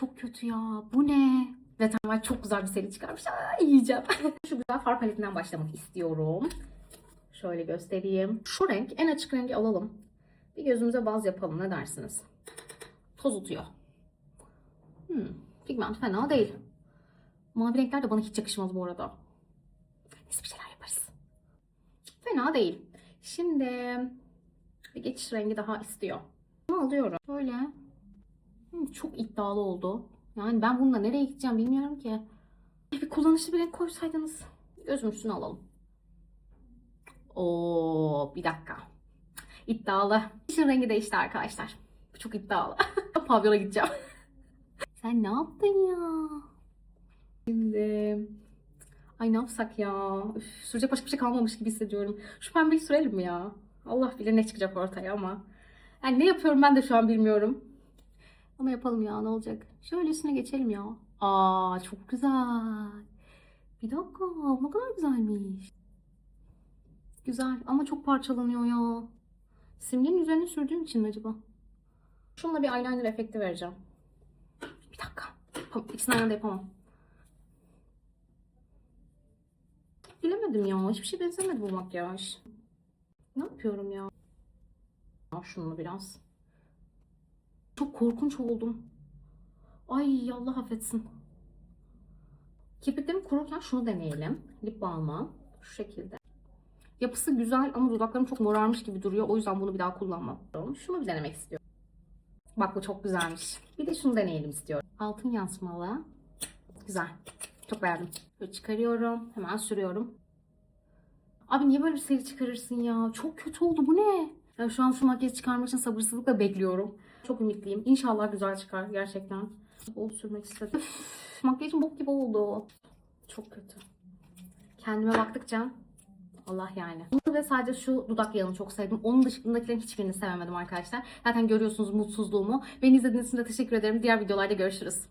Çok kötü ya. Bu ne? Ve tamam çok güzel bir seri çıkarmış. Aa, yiyeceğim. Şu güzel far paletinden başlamak istiyorum. Şöyle göstereyim. Şu renk en açık rengi alalım. Bir gözümüze baz yapalım ne dersiniz? Toz utuyor. Hmm, pigment fena değil. Mavi renkler de bana hiç yakışmaz bu arada. Neyse bir şeyler yaparız. Fena değil. Şimdi bir geçiş rengi daha istiyor. Bunu alıyorum. Böyle. Çok iddialı oldu. Yani ben bununla nereye gideceğim bilmiyorum ki. Bir kullanışlı bir renk koysaydınız. Gözüm üstüne alalım. Oo, bir dakika. İddialı. İşin rengi değişti arkadaşlar. Çok iddialı. Pavyona gideceğim. Sen ne yaptın ya? Şimdi... Ay ne yapsak ya? Üf, sürecek başka bir şey kalmamış gibi hissediyorum. Şu pembeyi sürelim mi ya? Allah bilir ne çıkacak ortaya ama. Yani ne yapıyorum ben de şu an bilmiyorum. Ama yapalım ya ne olacak? Şöyle üstüne geçelim ya. Aa çok güzel. Bir dakika ne kadar güzelmiş. Güzel ama çok parçalanıyor ya. Simgenin üzerine sürdüğüm için mi acaba? Şununla bir eyeliner efekti vereceğim. Bir dakika. Yapam- İkisini aynı anda yapamam. Bilemedim ya. Hiçbir şey benzemedi bu makyaj. Ne yapıyorum ya? Al şunu biraz. Çok korkunç oldum. Ay Allah affetsin. Kirpiklerim kururken şunu deneyelim. Lip balmı. Şu şekilde. Yapısı güzel ama dudaklarım çok morarmış gibi duruyor. O yüzden bunu bir daha kullanmam. Şunu bir denemek istiyorum. Bak bu çok güzelmiş. Bir de şunu deneyelim istiyorum. Altın yansımalı. Güzel. Çok beğendim. Böyle çıkarıyorum. Hemen sürüyorum. Abi niye böyle bir seri çıkarırsın ya? Çok kötü oldu. Bu ne? Ya şu an şu makyajı çıkarmak için sabırsızlıkla bekliyorum. Çok ümitliyim. İnşallah güzel çıkar gerçekten. Bol sürmek istedim. Üf, makyajım bok gibi oldu. Çok kötü. Kendime baktıkça Allah yani. Bunu ve sadece şu dudak yağını çok sevdim. Onun dışındakilerin hiçbirini sevemedim arkadaşlar. Zaten görüyorsunuz mutsuzluğumu. Beni izlediğiniz için de teşekkür ederim. Diğer videolarda görüşürüz.